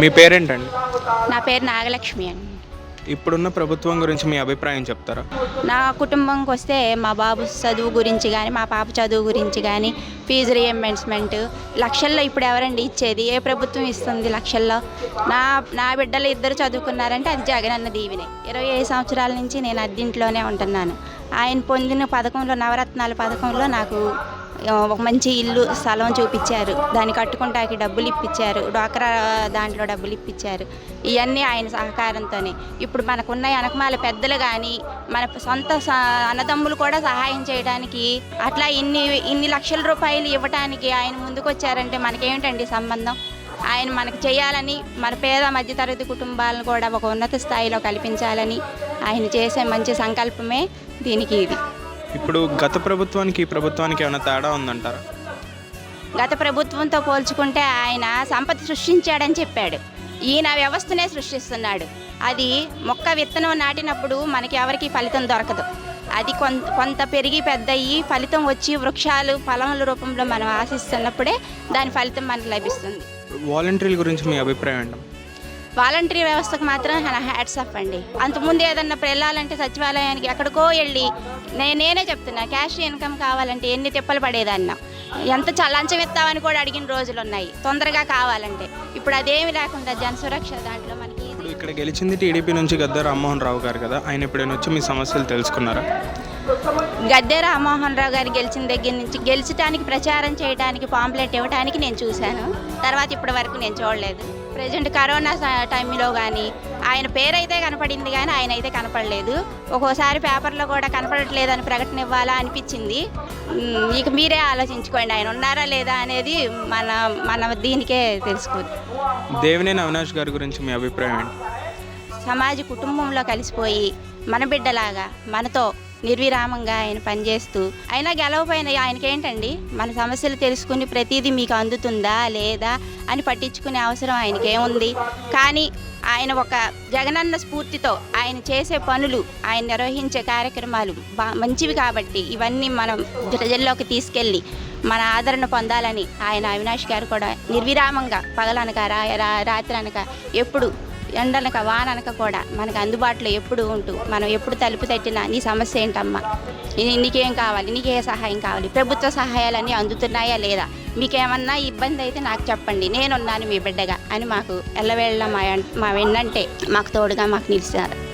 మీ పేరేంటండి? నా పేరు నాగలక్ష్మి అండి. ఇప్పుడున్న ప్రభుత్వం గురించి మీ అభిప్రాయం చెప్తారా? నా కుటుంబంకి వస్తే మా బాబు చదువు గురించి కానీ మా పాప చదువు గురించి కానీ ఫీజు రియంబర్స్మెంట్ లక్షల్లో ఇప్పుడు ఎవరండి ఇచ్చేది? ఏ ప్రభుత్వం ఇస్తుంది లక్షల్లో? నా నా బిడ్డలు ఇద్దరు చదువుకున్నారంటే అది జగనన్న దీవినే. ఇరవై ఐదు సంవత్సరాల నుంచి నేను అద్దీంట్లోనే ఉంటున్నాను. ఆయన పొందిన పథకంలో నవరత్నాల పథకంలో నాకు ఒక మంచి ఇల్లు స్థలం చూపించారు. దాన్ని కట్టుకుంటాకి డబ్బులు ఇప్పించారు. డ్వాక్రా దాంట్లో డబ్బులు ఇప్పించారు. ఇవన్నీ ఆయన సహకారంతోనే. ఇప్పుడు మనకున్న వెనకమాల పెద్దలు కానీ మన సొంత స- అన్నదమ్ములు కూడా సహాయం చేయడానికి అట్లా ఇన్ని ఇన్ని లక్షల రూపాయలు ఇవ్వటానికి ఆయన ముందుకు వచ్చారంటే మనకేమిటండి సంబంధం? ఆయన మనకు చేయాలని మన పేద మధ్యతరగతి కుటుంబాలను కూడా ఒక ఉన్నత స్థాయిలో కల్పించాలని ఆయన చేసే మంచి సంకల్పమే దీనికి ఇది. ఇప్పుడు గత ప్రభుత్వానికి ఈ ప్రభుత్వానికి ఏమైనా తేడా ఉందంటారా? గత ప్రభుత్వంతో పోల్చుకుంటే ఆయన సంపద సృష్టించాడని చెప్పాడు. ఈయన వ్యవస్థనే సృష్టిస్తున్నాడు. అది మొక్క విత్తనం నాటినప్పుడు మనకి ఎవరికి ఫలితం దొరకదు. అది కొంత కొంత పెరిగి పెద్దయి ఫలితం వచ్చి వృక్షాలు ఫలముల రూపంలో మనం ఆశిస్తున్నప్పుడే దాని ఫలితం మనకు లభిస్తుంది. వాలంటీర్ల గురించి మీ అభిప్రాయం ఏంటి? వాలంటరీ వ్యవస్థకు మాత్రం హ్యాట్స్ ఆఫ్ అండి. అంతకుముందు ఏదన్నా వెళ్ళాలంటే సచివాలయానికి ఎక్కడికో వెళ్ళి నేనే చెప్తున్నా క్యాష్ ఇన్కమ్ కావాలంటే ఎన్ని తిప్పలు పడేదన్నా. ఎంత లంచం ఇస్తామని కూడా అడిగిన రోజులు ఉన్నాయి తొందరగా కావాలంటే. ఇప్పుడు అదేమి లేకుండా జనసురక్ష దాంట్లో మనకి ఇప్పుడు ఇక్కడ గెలిచింది టీడీపీ నుంచి గద్ద రామ్మోహన్ రావు గారు కదా ఆయన ఎప్పుడైనా వచ్చి మీ సమస్యలు తెలుసుకున్నారా? గద్దె రామ్మోహన్ రావు గారు గెలిచిన దగ్గర నుంచి గెలిచడానికి ప్రచారం చేయడానికి పాంప్లెట్ ఇవ్వడానికి నేను చూశాను తర్వాత ఇప్పటి వరకు నేను చూడలేదు. ప్రజెంట్ కరోనా టైంలో కానీ ఆయన పేరైతే కనపడింది కానీ ఆయన అయితే కనపడలేదు. ఒక్కోసారి పేపర్లో కూడా కనపడట్లేదని ప్రకటన ఇవ్వాలా అనిపించింది. ఇక మీరే ఆలోచించుకోండి ఆయన ఉన్నారా లేదా అనేది మన మన దీనికే తెలుసుకోదు. దేవినేని అవినాష్ గారి గురించి మీ అభిప్రాయం ఏంటి? సమాజ కుటుంబంలో కలిసిపోయి మన బిడ్డలాగా మనతో నిర్విరామంగా ఆయన పనిచేస్తూ అయినా గెలవపోయిన ఆయనకేంటండి? మన సమస్యలు తెలుసుకుని ప్రతిదీ మీకు అందుతుందా లేదా అని పట్టించుకునే అవసరం ఆయనకి ఏముంది కానీ ఆయన ఒక జగనన్న స్ఫూర్తితో ఆయన చేసే పనులు ఆయన నిర్వహించే కార్యక్రమాలు బా మంచివి కాబట్టి ఇవన్నీ మనం ప్రజల్లోకి తీసుకెళ్ళి మన ఆదరణ పొందాలని ఆయన అవినాష్ గారు కూడా నిర్విరామంగా పగలనక రా రా- రాత్రి అనక ఎప్పుడు ఎండనక వాననక కూడా మనకు అందుబాటులో ఎప్పుడు ఉంటూ మనం ఎప్పుడు తలుపు తట్టినా నీ సమస్య ఏంటమ్మా? నీకేం కావాలి? నీకే సహాయం కావాలి? ప్రభుత్వ సహాయాలన్నీ అందుతున్నాయా లేదా? మీకేమన్నా ఇబ్బంది అయితే నాకు చెప్పండి. నేనున్నాను మీ బిడ్డగా అని మాకు ఎల్లవేళ్ళ మా మా వెన్నంటే మాకు తోడుగా మాకు నిలిచారు.